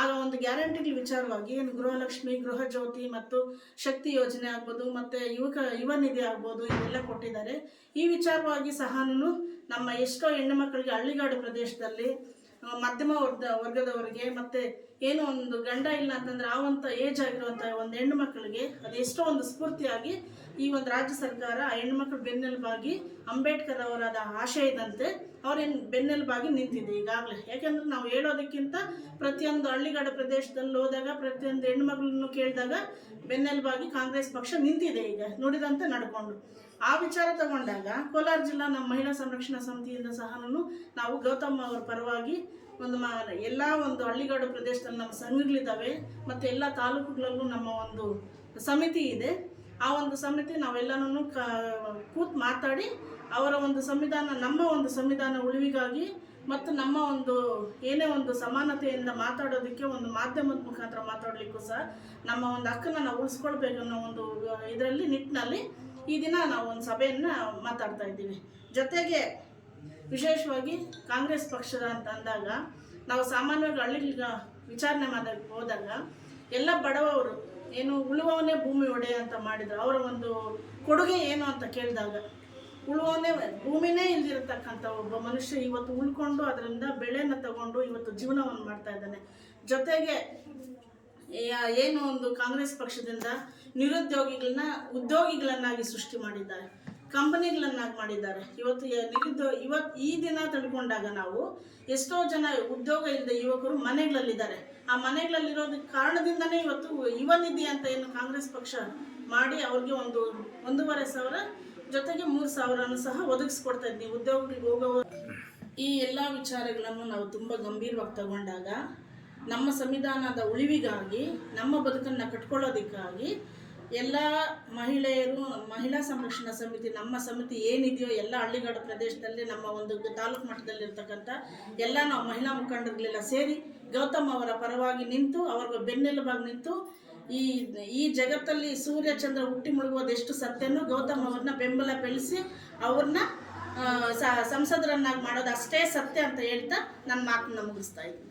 ಆಗ ಒಂದು ಗ್ಯಾರಂಟಿಗಳ ವಿಚಾರವಾಗಿ ಏನು ಗೃಹಲಕ್ಷ್ಮಿ ಗೃಹ ಜ್ಯೋತಿ ಮತ್ತು ಶಕ್ತಿ ಯೋಜನೆ ಆಗ್ಬೋದು, ಮತ್ತು ಯುವಕ ಯುವ ನಿಧಿ ಆಗ್ಬೋದು, ಇವೆಲ್ಲ ಕೊಟ್ಟಿದ್ದಾರೆ. ಈ ವಿಚಾರವಾಗಿ ಸಹನೂ ನಮ್ಮ ಎಷ್ಟೋ ಹೆಣ್ಣು ಮಕ್ಕಳಿಗೆ ಹಳ್ಳಿಗಾಡು ಪ್ರದೇಶದಲ್ಲಿ ಮಧ್ಯಮ ವರ್ಗ ವರ್ಗದವರಿಗೆ ಮತ್ತು ಏನು ಒಂದು ಗಂಡ ಇಲ್ಲ ಅಂತಂದ್ರೆ ಆ ಒಂದು ಏಜ್ ಆಗಿರುವಂಥ ಒಂದು ಹೆಣ್ಣು ಮಕ್ಕಳಿಗೆ ಅದೆಷ್ಟೋ ಒಂದು ಸ್ಫೂರ್ತಿಯಾಗಿ ಈ ಒಂದು ರಾಜ್ಯ ಸರ್ಕಾರ ಹೆಣ್ಮಕ್ಳು ಬೆನ್ನೆಲುಬಾಗಿ ಅಂಬೇಡ್ಕರ್ ಅವರಾದ ಆಶಯದಂತೆ ಅವ್ರೇನು ಬೆನ್ನೆಲುಬಾಗಿ ನಿಂತಿದೆ ಈಗಾಗಲೇ. ಯಾಕೆಂದ್ರೆ ನಾವು ಹೇಳೋದಕ್ಕಿಂತ ಪ್ರತಿಯೊಂದು ಹಳ್ಳಿಗಡ ಪ್ರದೇಶದಲ್ಲಿ ಹೋದಾಗ, ಪ್ರತಿಯೊಂದು ಹೆಣ್ಮಗಳನ್ನು ಕೇಳಿದಾಗ ಬೆನ್ನೆಲುಬಾಗಿ ಕಾಂಗ್ರೆಸ್ ಪಕ್ಷ ನಿಂತಿದೆ ಈಗ, ನುಡಿದಂತೆ ನಡ್ಕೊಂಡು. ಆ ವಿಚಾರ ತಗೊಂಡಾಗ ಕೋಲಾರ ಜಿಲ್ಲಾ ನಮ್ಮ ಮಹಿಳಾ ಸಂರಕ್ಷಣಾ ಸಮಿತಿಯಿಂದ ಸಹ ನಾವು ಗೌತಮ್ ಅವರ ಪರವಾಗಿ ಒಂದು ಮ, ಎಲ್ಲ ಒಂದು ಹಳ್ಳಿಗಾಡು ಪ್ರದೇಶದಲ್ಲಿ ನಮ್ಮ ಸಂಘಗಳಿದ್ದಾವೆ, ಮತ್ತು ಎಲ್ಲ ತಾಲೂಕುಗಳಲ್ಲೂ ನಮ್ಮ ಒಂದು ಸಮಿತಿ ಇದೆ. ಆ ಒಂದು ಸಮಿತಿ ನಾವೆಲ್ಲನೂ ಕ, ಕೂತು ಮಾತಾಡಿ ಅವರ ಒಂದು ಸಂವಿಧಾನ, ನಮ್ಮ ಒಂದು ಸಂವಿಧಾನ ಉಳಿವಿಗಾಗಿ ಮತ್ತು ನಮ್ಮ ಒಂದು ಏನೇ ಒಂದು ಸಮಾನತೆಯಿಂದ ಮಾತಾಡೋದಕ್ಕೆ ಒಂದು ಮಾಧ್ಯಮದ ಮುಖಾಂತರ ಮಾತಾಡಲಿಕ್ಕೂ ಸಹ ನಮ್ಮ ಒಂದು ಹಕ್ಕನ್ನು ನಾವು ಉಳಿಸ್ಕೊಳ್ಬೇಕನ್ನೋ ಒಂದು ಇದರಲ್ಲಿ ನಿಟ್ಟಿನಲ್ಲಿ ಈ ದಿನ ನಾವು ಒಂದು ಸಭೆಯನ್ನು ಮಾತಾಡ್ತಾ ಇದ್ದೀವಿ. ಜೊತೆಗೆ ವಿಶೇಷವಾಗಿ ಕಾಂಗ್ರೆಸ್ ಪಕ್ಷದ ಅಂತ ಅಂದಾಗ ನಾವು ಸಾಮಾನ್ಯವಾಗಿ ಹಳ್ಳಿಗಳಿಗೆ ವಿಚಾರಣೆ ಮಾಡೋಕ್ಕೆ ಹೋದಾಗ ಎಲ್ಲ ಬಡವವರು ಏನು ಉಳುವವನೇ ಭೂಮಿ ಒಡೆಯ ಅಂತ ಮಾಡಿದ್ರು. ಅವರ ಒಂದು ಕೊಡುಗೆ ಏನು ಅಂತ ಕೇಳಿದಾಗ, ಉಳುವವನೇ ಭೂಮಿನೇ ಇಲ್ದಿರತಕ್ಕಂಥ ಒಬ್ಬ ಮನುಷ್ಯ ಇವತ್ತು ಉಳ್ಕೊಂಡು ಅದರಿಂದ ಬೆಳೆನ ತಗೊಂಡು ಇವತ್ತು ಜೀವನವನ್ನು ಮಾಡ್ತಾ ಇದ್ದಾನೆ. ಜೊತೆಗೆ ಏನು ಒಂದು ಕಾಂಗ್ರೆಸ್ ಪಕ್ಷದಿಂದ ನಿರುದ್ಯೋಗಿಗಳನ್ನ ಉದ್ಯೋಗಿಗಳನ್ನಾಗಿ ಸೃಷ್ಟಿ ಮಾಡಿದ್ದಾರೆ. ಕಂಪನಿಗಳನ್ನಾಗಿ ಮಾಡಿದ್ದಾರೆ. ಇವತ್ತು ನಿರುದ್ಯೋಗ ಇವತ್ತು ಈ ದಿನ ತಿಳ್ಕೊಂಡಾಗ ನಾವು ಎಷ್ಟೋ ಜನ ಉದ್ಯೋಗ ಇಲ್ಲದೆ ಯುವಕರು ಮನೆಗಳಲ್ಲಿದ್ದಾರೆ. ಆ ಮನೆಗಳಲ್ಲಿರೋದಕ್ಕೆ ಕಾರಣದಿಂದನೇ ಇವತ್ತು ಯುವ ನಿಧಿ ಅಂತ ಏನು ಕಾಂಗ್ರೆಸ್ ಪಕ್ಷ ಮಾಡಿ ಅವ್ರಿಗೆ ಒಂದು ಒಂದೂವರೆ ಸಾವಿರ, ಜೊತೆಗೆ ಮೂರು ಸಾವಿರನೂ ಸಹ ಒದಗಿಸ್ಕೊಡ್ತಾ ಇದ್ವಿ ಉದ್ಯೋಗಗಳಿಗೆ ಹೋಗೋ ಈ ಎಲ್ಲ ವಿಚಾರಗಳನ್ನು ನಾವು ತುಂಬ ಗಂಭೀರವಾಗಿ ತಗೊಂಡಾಗ ನಮ್ಮ ಸಂವಿಧಾನದ ಉಳಿವಿಗಾಗಿ, ನಮ್ಮ ಬದುಕನ್ನು ಕಟ್ಕೊಳ್ಳೋದಕ್ಕಾಗಿ ಎಲ್ಲ ಮಹಿಳೆಯರು, ಮಹಿಳಾ ಸಂರಕ್ಷಣಾ ಸಮಿತಿ, ನಮ್ಮ ಸಮಿತಿ ಏನಿದೆಯೋ ಎಲ್ಲ ಹಳ್ಳಿಗಾಡು ಪ್ರದೇಶದಲ್ಲಿ, ನಮ್ಮ ಒಂದು ತಾಲೂಕು ಮಟ್ಟದಲ್ಲಿರ್ತಕ್ಕಂಥ ಎಲ್ಲ ನಾವು ಮಹಿಳಾ ಮುಖಂಡರುಗಳೆಲ್ಲ ಸೇರಿ ಗೌತಮ್ ಅವರ ಪರವಾಗಿ ನಿಂತು, ಅವ್ರಿಗೆ ಬೆನ್ನೆಲುಬಾಗಿ ನಿಂತು ಈ ಈ ಜಗತ್ತಲ್ಲಿ ಸೂರ್ಯ ಚಂದ್ರ ಹುಟ್ಟಿ ಸತ್ಯನೂ ಸತ್ಯನೋ ಗೌತಮ್ ಅವ್ರನ್ನ ಬೆಂಬಲ ಬೆಳೆಸಿ ಅವ್ರನ್ನ ಸಂಸದರನ್ನಾಗಿ ಮಾಡೋದು ಅಷ್ಟೇ ಸತ್ಯ ಅಂತ ಹೇಳ್ತಾ ನನ್ನ ಮಾತನ್ನ ಮುಗಿಸ್ತಾ ಇದ್ದೀನಿ.